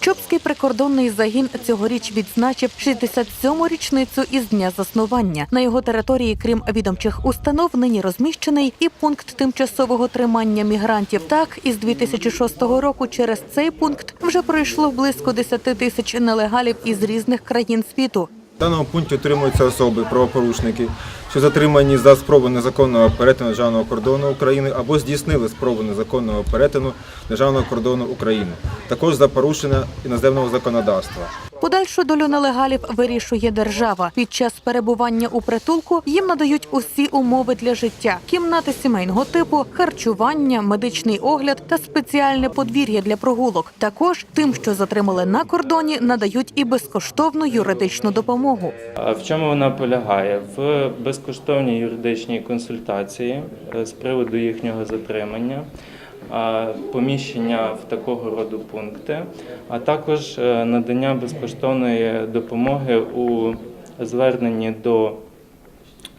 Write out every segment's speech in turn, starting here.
Чопський прикордонний загін цьогоріч відзначив 67-му річницю із дня заснування. На його території, крім відомчих установ, нині розміщений і пункт тимчасового тримання мігрантів. Так, із 2006 року через цей пункт вже пройшло близько 10 тисяч нелегалів із різних країн світу. В даному пункті утримуються особи, правопорушники, що затримані за спробу незаконного перетину державного кордону України або здійснили спробу незаконного перетину державного кордону України, також за порушення іноземного законодавства. Подальшу долю нелегалів вирішує держава. Під час перебування у притулку їм надають усі умови для життя: кімнати сімейного типу, харчування, медичний огляд та спеціальне подвір'я для прогулок. Також тим, що затримали на кордоні, надають і безкоштовну юридичну допомогу. А В чому вона полягає? В безкоштовній юридичній консультації е, з приводу їхнього затримання, поміщення в такого роду пункти, а також е, надання безкоштовної допомоги у зверненні до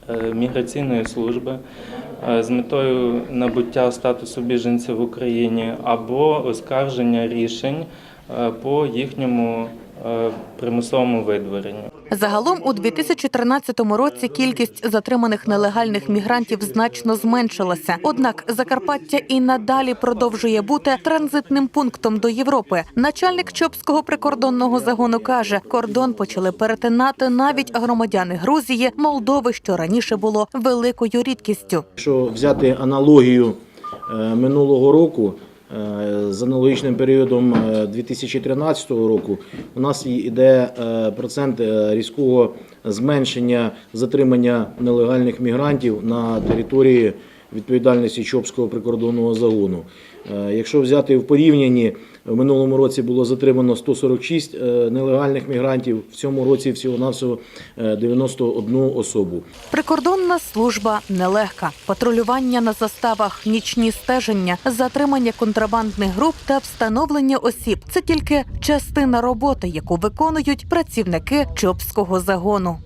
е, міграційної служби е, з метою набуття статусу біженця в Україні або оскарження рішень по їхньому примусовому видворенню. Загалом у 2013 році кількість затриманих нелегальних мігрантів значно зменшилася. Однак Закарпаття і надалі продовжує бути транзитним пунктом до Європи. Начальник Чопського прикордонного загону каже, кордон почали перетинати навіть громадяни Грузії, Молдови, що раніше було великою рідкістю. Якщо взяти аналогію е, минулого року е, з аналогічним періодом е, 2013 року, у нас йде е, процент е, різкого зменшення затримання нелегальних мігрантів на території відповідальності Чопського прикордонного загону. Е, Якщо взяти в порівнянні, в минулому році було затримано 146 е, нелегальних мігрантів, в цьому році всього-навсього е, 91 особу. Прикордонна служба нелегка. Патрулювання на заставах, нічні стеження, затримання контрабандних груп та встановлення осіб це тільки частина роботи, яку виконують працівники Чопського загону.